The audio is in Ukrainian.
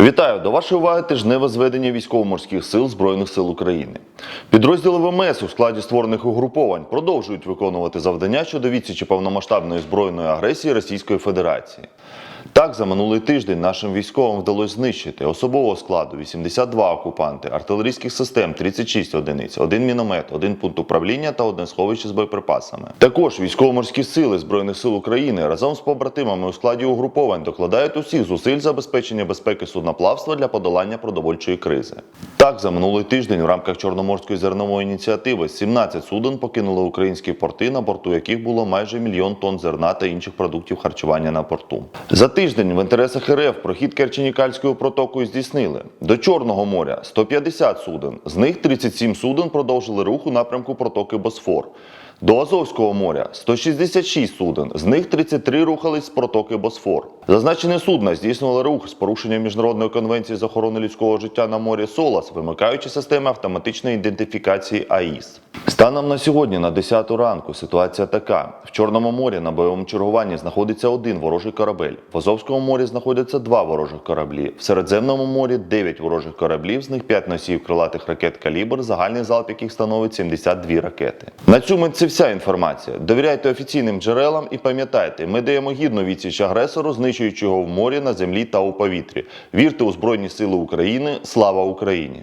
Вітаю до вашої уваги тижневе зведення військово-морських сил Збройних сил України. Підрозділи ВМС у складі створених угруповань продовжують виконувати завдання щодо відсічі повномасштабної збройної агресії Російської Федерації. Так, за минулий тиждень нашим військовим вдалося знищити особового складу 82 окупанти, артилерійських систем 36 одиниць, один міномет, один пункт управління та одне сховище з боєприпасами. Також військово-морські сили Збройних сил України разом з побратимами у складі угруповань докладають усіх зусиль забезпечення безпеки судноплавства для подолання продовольчої кризи. Так, за минулий тиждень в рамках Чорноморської зернової ініціативи 17 суден покинули українські порти, на борту яких було майже мільйон тонн зерна та інших продуктів харчування на порту. За тиждень в інтересах РФ прохід Керченікальською протокою здійснили до Чорного моря 150 суден, з них 37 суден продовжили рух у напрямку протоки Босфор. До Азовського моря 166 суден, з них 33 рухались з протоки Босфор. Зазначені судна здійснювали рух з порушенням міжнародної конвенції з охорони людського життя на морі СОЛАС, вимикаючи системи автоматичної ідентифікації АІС. Станом на сьогодні, на 10 ранку, ситуація така: в Чорному морі на бойовому чергуванні знаходиться один ворожий корабель. В Азовському морі знаходяться два ворожих кораблі. В Середземному морі 9 ворожих кораблів, з них 5 носіїв крилатих ракет калібр, загальний залп яких становить 72 ракети. На цьому це вся інформація. Довіряйте офіційним джерелам і пам'ятайте, ми даємо гідну відсіч агресору, знищуючи його в морі, на землі та у повітрі. Вірте у Збройні Сили України. Слава Україні!